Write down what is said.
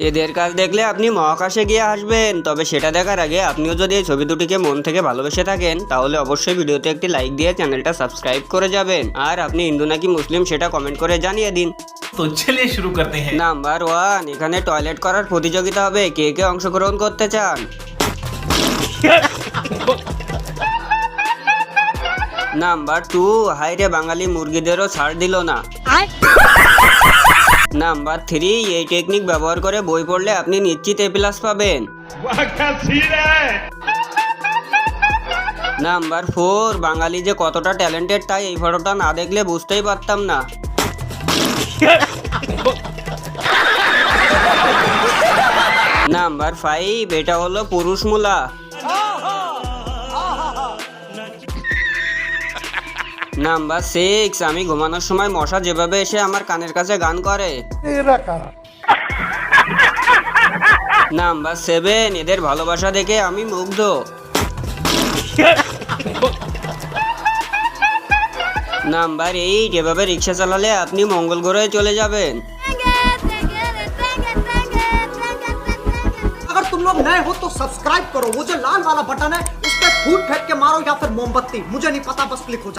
এদের কাজ দেখলে আপনি মহাকাশে গিয়ে আসবেন। তবে সেটা দেখার আগে আপনিও যদি এই ছবি দুটিকে মন থেকে ভালোবেসে থাকেন তাহলে অবশ্যই ভিডিওতে একটি লাইক দিয়ে চ্যানেলটা সাবস্ক্রাইব করে যাবেন। আর আপনি হিন্দু নাকি মুসলিম সেটা কমেন্ট করে জানিয়ে দিন। তো চলে শুরু করতে হ্যাঁ। নাম্বার ওয়ান এখানে টয়লেট করার প্রতিযোগিতা হবে। কে কে অংশগ্রহণ করতে চান? নাম্বার টু হাইরে বাঙালি মুরগিদেরও ছাড় দিল না। নাম্বার থ্রি, এই টেকনিক ব্যবহার করে বই পড়লে আপনি নিশ্চিত এ প্লাস পাবেন। নাম্বার ফোর, বাঙালি যে কতটা ট্যালেন্টেড তাই এই ফটোটা না দেখলে বুঝতেই পারতাম না। নাম্বার ফাইভ, এটা হলো পুরুষ মূলা। নাম্বার সিক্স আমি ঘুমানোর সময় মশা যেভাবে এসে আমার কানের কাছে গান করে নাম্বার সেভেন এদের ভালোবাসা দেখে আমি মুগ্ধ নাম্বার এইট এভাবে রিক্সা চালালে আপনি মঙ্গল গ্রহে চলে যাবেন अगर तुम लोग नए हो तो सब्सक्राइब करो वो जो लाल वाला बटन है उस पर फूट फेंक के मारो या फिर मोमबत्ती मुझे नहीं पता बस क्लिक हो जाए